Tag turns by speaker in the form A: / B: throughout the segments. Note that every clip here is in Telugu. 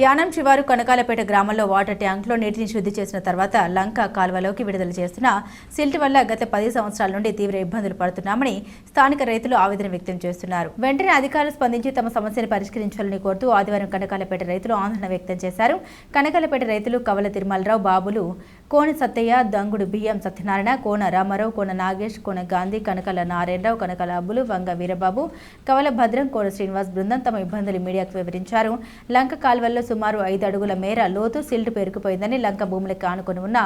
A: యానం శివారు కనకాలపేట గ్రామంలో వాటర్ ట్యాంక్లో నీటిని శుద్ధి చేసిన తర్వాత లంక కాల్వలోకి విడుదల చేస్తున్న సిల్ట్ వల్ల గత పది సంవత్సరాల నుండి తీవ్ర ఇబ్బందులు పడుతున్నామని స్థానిక రైతులు ఆవేదన వ్యక్తం చేస్తున్నారు. వెంటనే అధికారులు స్పందించి తమ సమస్యను పరిష్కరించాలని కోరుతూ ఆదివారం కనకాలపేట రైతులు ఆందోళన వ్యక్తం చేశారు. కనకాలపేట రైతులు కవల తిరుమలరావు బాబులు కోన సత్తయ్య దంగుడు బియ్యం సత్యనారాయణ కోన రామారావు కోన నాగేష్ కోన గాంధీ కనకల నారాయణరావు కనకల అబ్బులు వంగ వీరబాబు కవల భద్రం కోన శ్రీనివాస్ బృందం తమ ఇబ్బందులు మీడియాకు వివరించారు. లంక కాల్వల్లో సుమారు ఐదు అడుగుల మేర లోతు సిల్ట్ పేరుకుపోయిందని లంక భూములకు ఆనుకొని ఉన్న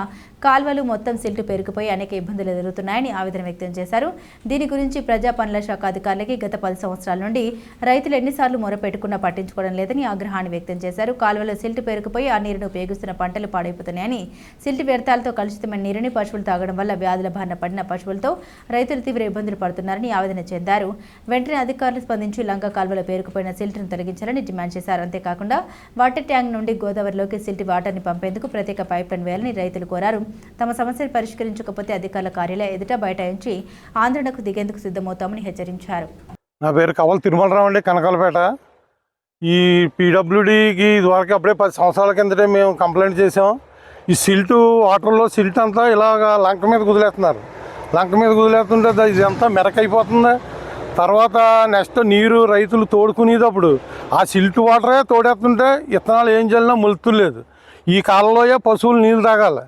A: కాల్వలు మొత్తం సిల్ట్ పేరుకుపోయి అనేక ఇబ్బందులు ఎదురుతున్నాయని ఆవేదన వ్యక్తం చేశారు. దీని గురించి ప్రజా పనుల శాఖ అధికారులకి గత పది సంవత్సరాల నుండి రైతులు ఎన్నిసార్లు మొరపెట్టుకున్నా పట్టించుకోవడం లేదని ఆగ్రహాన్ని వ్యక్తం చేశారు. కాల్వలో సిల్ట్ పేరుకుపోయి ఆ నీరును ఉపయోగిస్తున్న పంటలు పాడైపోతున్నాయని సిల్ట్ వ్యర్థాలతో కలుషితమైన నీరుని పశువులు తాగడం వల్ల వ్యాధుల బారిన పడిన పశువులతో రైతులు తీవ్ర ఇబ్బందులు పడుతున్నారని ఆవేదన చెందారు. వెంటనే అధికారులు స్పందించి లంక కాల్వలో పేరుకుపోయిన సిల్ట్ను తొలగించాలని డిమాండ్ చేశారు. అంతేకాకుండా వాటర్ ట్యాంక్ నుండి గోదావరిలోకి సిల్ట్ వాటర్ని పంపేందుకు ప్రత్యేక పైప్లైన్ వేయాలని రైతులు కోరారు. తమ సమస్యలు పరిష్కరించకపోతే అధికారుల కార్యాలయం ఎదుట బైఠాయించి ఆందోళనకు దిగేందుకు సిద్ధమవుతామని హెచ్చరించారు.
B: నా పేరు కవల్ తిరుమలరావు అండి కనకాలపేట. ఈ పీడబ్ల్యూడీకి ఇదివరకు అప్పుడే పది సంవత్సరాల కిందటే మేము కంప్లైంట్ చేసాం ఈ సిల్ట్ వాటర్లో సిల్ట్ అంతా ఇలాగ లంక మీద కుదిలేస్తున్నారు. లంక మీద కుదిలేస్తుంటే ఇదంతా మెరకైపోతుంది. తర్వాత నెక్స్ట్ నీరు రైతులు తోడుకునేటప్పుడు ఆ సిల్ట్ వాటరే తోడేస్తుంటే ఇత్తనాలు ఏం చల్లినా మొలుతులేదు ఈ కాలంలోయే పశువులు నీళ్ళు తాగాలి.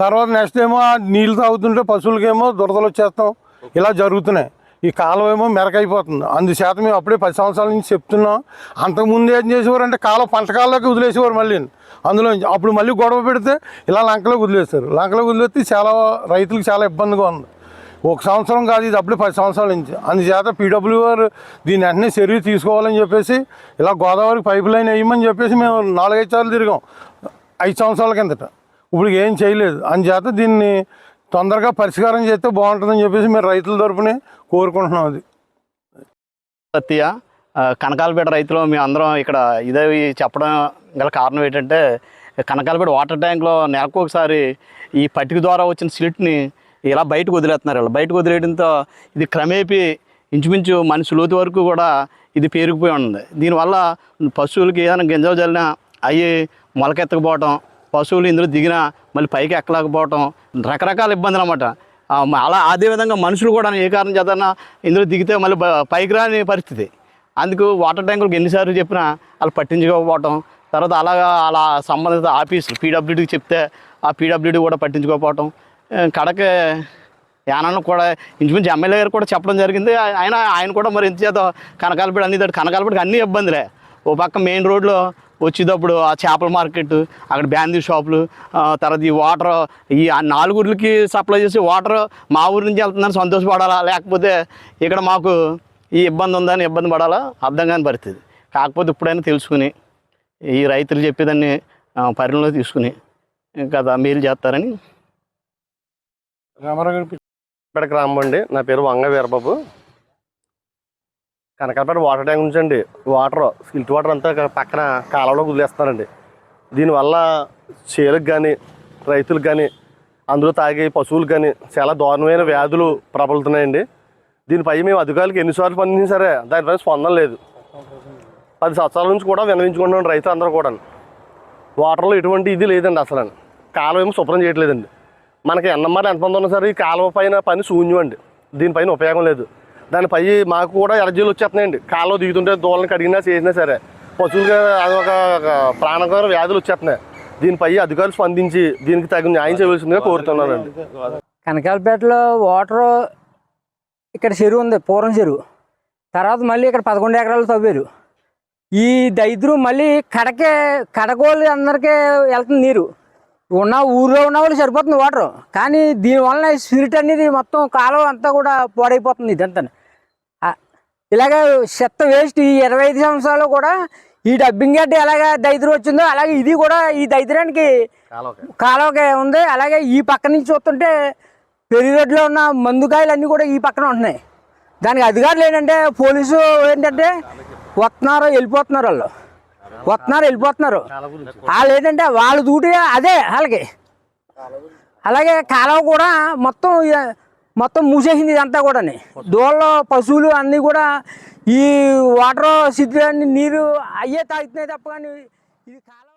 B: తర్వాత నెక్స్ట్ ఏమో ఆ నీళ్ళు తాగుతుంటే పశువులకేమో దురదలు వచ్చేస్తాం. ఇలా జరుగుతున్నాయి. ఈ కాలం ఏమో మెరకైపోతుంది. అందుచేత మేము అప్పుడే పది సంవత్సరాల నుంచి చెప్తున్నాం. అంతకుముందు ఏం చేసేవారు అంటే కాలం పంట కాలంలోకి వదిలేసేవారు మళ్ళీ. అందులో అప్పుడు మళ్ళీ గొడవ పెడితే ఇలా లంకలోకి వదిలేస్తారు లంకలోకి వదిలేస్తే చాలా రైతులకు చాలా ఇబ్బందిగా ఉంది. ఒక సంవత్సరం కాదు ఇది అప్పుడే పది సంవత్సరాల నుంచి. అందుచేత పీడబ్ల్యూఆర్ దీని వెంటనే చర్య తీసుకోవాలని చెప్పేసి ఇలా గోదావరికి పైప్ లైన్ వేయమని చెప్పేసి మేము నాలుగైదు సార్లు తిరిగాం. ఐదు సంవత్సరాల కిందట. ఇప్పుడు ఏం చేయలేదు. అందుచేత దీన్ని తొందరగా పరిష్కారం చేస్తే బాగుంటుందని చెప్పేసి మేము రైతుల తరపునే కోరుకుంటున్నాం అది.
C: సత్య కనకాలపేట రైతులు మేము అందరం ఇక్కడ ఇదే చెప్పడం గల కారణం ఏంటంటే కనకాలపేట వాటర్ ట్యాంక్లో నెలకు ఒకసారి ఈ పట్టిక ద్వారా వచ్చిన స్లిట్ని ఇలా బయటకు వదిలేస్తున్నారు. ఇలా బయటకు వదిలేయడంతో ఇది క్రమేపీ ఇంచుమించు మనిషి లోతు వరకు కూడా ఇది పేరుకుపోయి ఉంది దీనివల్ల పశువులకి ఏదైనా గింజలు జల్లినా అవి మొలకెత్తకపోవటం పశువులు ఇందులో దిగినా మళ్ళీ పైకి ఎక్కలేకపోవటం రకరకాల ఇబ్బందులు అన్నమాట. అలా అదేవిధంగా మనుషులు కూడా ఏ కారణం చేతనా ఇందులో దిగితే మళ్ళీ పైకి రాని పరిస్థితి. అందుకు వాటర్ ట్యాంకులకు ఎన్నిసార్లు చెప్పినా వాళ్ళు పట్టించుకోకపోవటం తర్వాత అలాగా అలా సంబంధిత ఆఫీసులు పీడబ్ల్యూడీకి చెప్తే ఆ పీడబ్ల్యూడీ కూడా పట్టించుకోకపోవటం. కడకే యానాన్ని కూడా ఇంచుమించు ఎమ్మెల్యే గారు కూడా చెప్పడం జరిగింది. ఆయన ఆయన కూడా మరి ఎంత చేత కనకాలపేట అన్ని కనకాలపేటకి అన్ని ఇబ్బందులే. ఓ పక్క మెయిన్ రోడ్లో వచ్చేటప్పుడు ఆ చేపల మార్కెట్ అక్కడ బ్యాందీ షాపులు తర్వాత ఈ వాటర్ ఈ ఆ నాలుగురికి సప్లై చేసి వాటర్ మా ఊరి నుంచి వెళ్తుందని సంతోషపడాలా? లేకపోతే ఇక్కడ మాకు ఈ ఇబ్బంది ఉందని ఇబ్బంది పడాలా? అర్థం కాని పరిస్థితి. కాకపోతే ఇప్పుడైనా తెలుసుకుని ఈ రైతులు చెప్పేదాన్ని పరిణంలో తీసుకుని కదా మేలు చేస్తారని.
B: రామారావు గారు
D: ఇక్కడ గ్రామం అండి నా పేరు వంగ వీరబాబు కనకాపేట వాటర్ ట్యాంక్ నుంచి అండి. వాటర్ ఫిల్టర్ వాటర్ అంతా పక్కన కాలంలో వదిలేస్తున్నారండి దీనివల్ల చేలకు కానీ రైతులకు కానీ అందులో తాగే పశువులకు కానీ చాలా దారుణమైన వ్యాధులు ప్రబలుతున్నాయండి. దీనిపై మేము అధికారులకు ఎన్నిసార్లు పనిచేసినా సరే దానిపై స్పందన లేదు. పది సంవత్సరాల నుంచి కూడా వినవించుకుంటున్నాం రైతులు అందరూ కూడా వాటర్లో ఎటువంటి ఇది లేదండి అసలు. కాలువ ఏమో శుభ్రం చేయట్లేదండి. మనకి ఎన్నమ్మారు ఎంతమంది ఉన్నా సరే ఈ కాలువ పైన పని శూన్యం అండి. దీనిపైన ఉపయోగం లేదు. దానిపై మాకు కూడా ఎలర్జీలు వచ్చేస్తున్నాయండి. కాలువ దిగుతుంటే దూలని కడిగినా చేసినా సరే. పశువులుగా అదొక ఒక ప్రాణకర వ్యాధులు వచ్చేస్తున్నాయి. దీనిపై అధికారులు స్పందించి దీనికి తగిన న్యాయం చేయవలసిందిగా కోరుతున్నానండి.
E: కనకాలపేటలో వాటర్ ఇక్కడ చెరువు ఉంది పూర్వం చెరువు. తర్వాత మళ్ళీ ఇక్కడ పదకొండు ఎకరాలు తవ్వారు. ఈ దైద్రు మళ్ళీ కడకే కడకోళ్ళు అందరికీ వెళ్తుంది నీరు. ఉన్న ఊర్లో ఉన్న వాళ్ళు సరిపోతుంది వాటర్ కానీ దీనివల్ల స్పిరిట్ అనేది మొత్తం కాలువ అంతా కూడా పాడైపోతుంది ఇదంతా ఇలాగ చెత్త వేస్ట్ ఈ ఇరవై ఐదు సంవత్సరాలు కూడా ఈ డబ్బింగ్ గడ్డ ఎలాగ దైద్రం వచ్చిందో అలాగే ఇది కూడా ఈ దైద్రానికి
D: కాలువకి.
E: ఉంది. అలాగే ఈ పక్క నుంచి చూస్తుంటే పెరి రోడ్లో ఉన్న మందుకాయలు అన్నీ కూడా ఈ పక్కన ఉంటున్నాయి. దానికి అధికారులు ఏంటంటే పోలీసు ఏంటంటే వస్తున్నారు వెళ్ళిపోతున్నారు వాళ్ళు. వస్తున్నారు వెళ్ళిపోతున్నారు. వాళ్ళు ఏంటంటే వాళ్ళు దూటి అదే వాళ్ళకి. అలాగే కాలువ కూడా మొత్తం మొత్తం మూసేసింది ఇదంతా కూడా దోళ్ళ పశువులు అన్నీ కూడా ఈ వాటర్ సిద్ధి నీరు అయ్యే తాగుతున్నాయి తప్ప కానీ ఇది కాలం